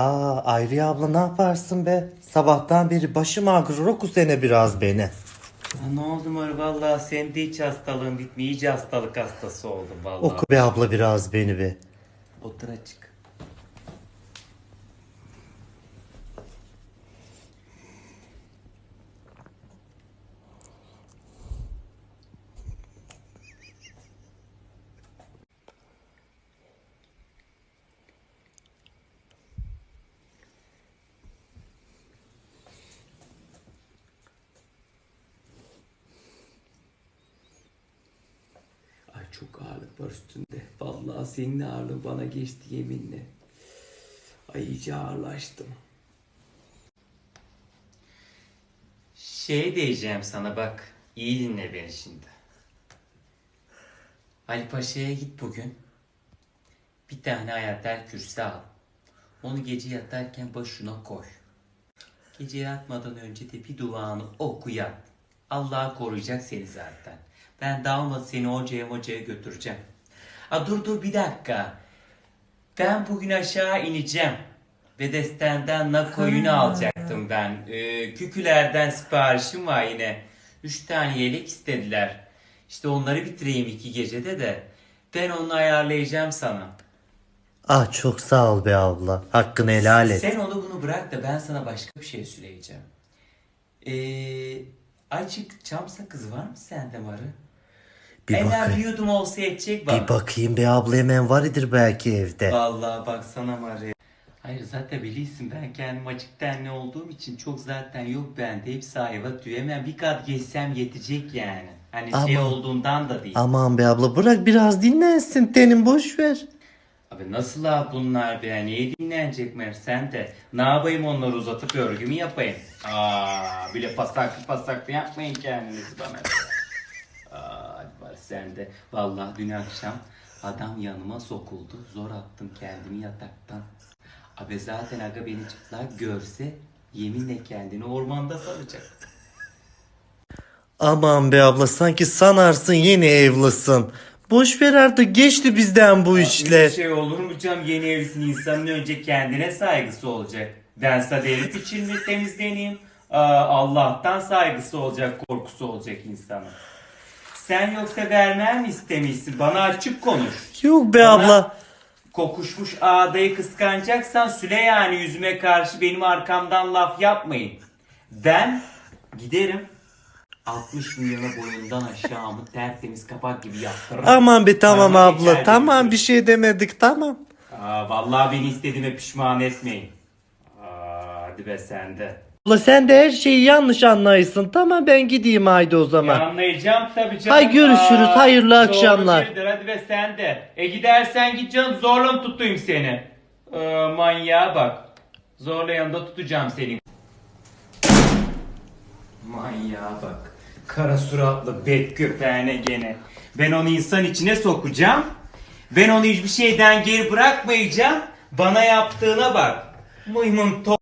Aa Ayriye abla ne yaparsın be? Sabahtan beri başım ağrıyor oku sene biraz beni. Ya ne oldu Mor? Vallahi senin de hiç hastalığın bitmiyor. İyice hastalık hastası oldum vallahi. Oku be abla biraz beni be. Otur açık. Çok ağırlık var üstünde. Vallahi senin ağırlığın bana geçti yeminle. Ay iyice ağırlaştım. Şey diyeceğim sana bak. İyi dinle beni şimdi. Ali Paşa'ya git bugün. Bir tane ayaklar kürsü al. Onu gece yatarken başına koy. Gece yatmadan önce de bir duanı oku yat. Allah koruyacak seni zaten. Ben dalmadı seni hocaya hocaya götüreceğim. A dur dur bir dakika. Ben bugün aşağı ineceğim. Bedesten'den nakoyunu alacaktım ben. Ee, kükülerden siparişim var yine. Üç tane yelek istediler. İşte onları bitireyim iki gecede de. Ben onu ayarlayacağım sana. Ah çok sağ ol be abla. Hakkını helal et. Sen onu bunu bırak da ben sana başka bir şey söyleyeceğim. Ee, acık çam sakızı var mı sende Marı? Bir Hemen bir bakayım. yudum olsa yetecek bak. Bir bakayım be abla hemen var idir belki evde. Vallahi baksana Marı. Hayır zaten biliyorsun ben kendim açık tenli olduğum için çok zaten yok bende. Hepsi ayva tüy. Hemen bir kat geçsem yetecek yani. Hani şey Ama- olduğundan da değil. Aman be abla bırak biraz dinlensin tenin boş ver. Abi nasıl abi bunlar be? Niye dinlenecek mer sen de? Ne yapayım onları uzatıp örgümü yapayım? Aa, bile pasaklı pasaklı yapmayın kendinizi bana. Aa, hadi var sen de. Vallahi dün akşam adam yanıma sokuldu. Zor attım kendimi yataktan. Abi zaten aga beni çıplak görse yeminle kendini ormanda sanacak. Aman be abla sanki sanarsın yeni evlısın. Boş ver artık geçti bizden bu Bir işler. şey olur mu canım yeni evlisin insanın önce kendine saygısı olacak. Ben sadelik için mi temizleneyim? Aa, Allah'tan saygısı olacak, korkusu olacak insanın. Sen yoksa vermem mi istemişsin? Bana açık konuş. Yok be Bana abla. Kokuşmuş ağdayı kıskanacaksan Süle yani yüzüme karşı benim arkamdan laf yapmayın. Ben giderim 60 milyona boyundan aşağımı tertemiz kapak gibi yaptırırım. Aman be tamam Parmak abla içeride tamam bir şey demedik tamam. Aa, vallahi beni istediğime pişman etmeyin. Aa, hadi be sen de. Abla sen de her şeyi yanlış anlayısın. Tamam ben gideyim haydi o zaman. Ya anlayacağım tabii canım. Hay görüşürüz, hayırlı doğru akşamlar. birdir, hadi be sen de. E gidersen git canım zorla mı tutayım seni? Ee, manyağa bak. Zorla yanında tutacağım seni. Manyağa bak. Kara suratlı bet köpeğine gene. Ben onu insan içine sokacağım. Ben onu hiçbir şeyden geri bırakmayacağım. Bana yaptığına bak. Maymun to